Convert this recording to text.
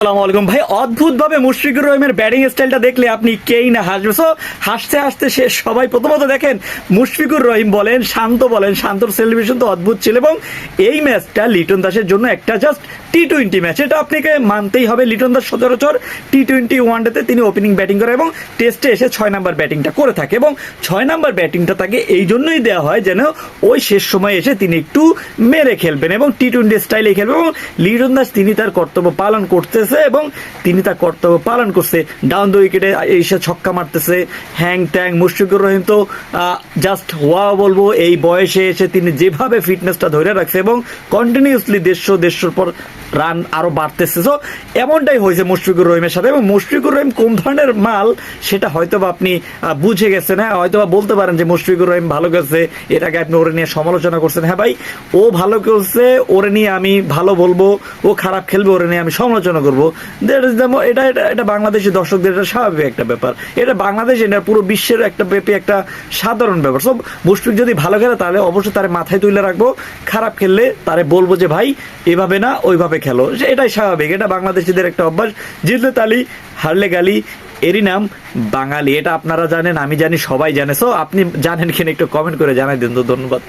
আসসালামু আলাইকুম। ভাই অদ্ভুত ভাবে মুশফিকুর রহিমের ব্যাটিং স্টাইলটা দেখলে আপনি কেই না হাসবে সো হাসতে হাসতে সে সবাই প্রথমত দেখেন, মুশফিকুর রহিম বলেন, শান্ত বলেন, শান্তর সেলিব্রেশন তো অদ্ভুত ছিল এবং এই ম্যাচটা লিটন দাসের জন্য একটা জাস্ট টি টোয়েন্টি ম্যাচ এটা আপনাকে মানতেই হবে, লিটন দাস সচরাচর টি টোয়েন্টি ওয়ানডেতে তিনি ওপেনিং ব্যাটিং করে এবং টেস্টে এসে ছয় নাম্বার ব্যাটিংটা করে থাকে এবং ছয় নাম্বার ব্যাটিংটা তাকে এই জন্যই দেওয়া হয় যেন ওই শেষ সময় এসে তিনি একটু মেরে খেলবেন এবং টি টোয়েন্টি স্টাইলে খেলবেন এবং লিটন দাস তিনি তার কর্তব্য পালন করতেছে এবং তিনি তার কর্তব্য পালন করছে। ডাউন দ্য উইকেটে ঈশা ছক্কা মারতেছে। হ্যাং ট্যাং মুশফিকুর রহিম তো জাস্ট ওয়া বলব, এই বয়সে এসে তিনি যেভাবে ফিটনেসটা ধরে রাখছে এবং কন্টিনিউসলি দেড়শো দেড়শোর পর রান আরও বাড়তেছে। তো এমনটাই হয়েছে মুশফিকুর রহিমের সাথে। এবং মুশফিকুর রহিম কোন ধরনের মাল, সেটা হয়তো বা আপনি বুঝে গেছেন হ্যাঁ? হয়তো বা বলতে পারেন যে মুশফিকুর রহিম ভালো করছে আগে আপনি ওরে নিয়ে সমালোচনা করছেন। হ্যাঁ ভাই, ও ভালো করছে ওরে নিয়ে আমি ভালো বলব, ও খারাপ খেলবে, ওরে নিয়ে আমি সমালোচনা করব। এটা এটা এটা বাংলাদেশি দর্শকদের, এটা স্বাভাবিক একটা ব্যাপার। এটা বাংলাদেশ এটা পুরো বিশ্বের একটা ব্যাপী একটা সাধারণ ব্যাপার। সব মুশফিক যদি ভালো খেলে, তাহলে অবশ্যই তার মাথায় তুলে রাখব। খারাপ খেললে তারে বলব যে, ভাই, এভাবে না, ওইভাবে খেলো। এটাই স্বাভাবিক, এটা বাংলাদেশিদের একটা অভ্যাস। জিতলে তালি হারলে গালি এরই নাম বাঙালি। এটা আপনারা জানেন, আমি জানি, সবাই জানে। সো আপনি জানেন কিনা একটু কমেন্ট করে জানাই দিন, তো ধন্যবাদ।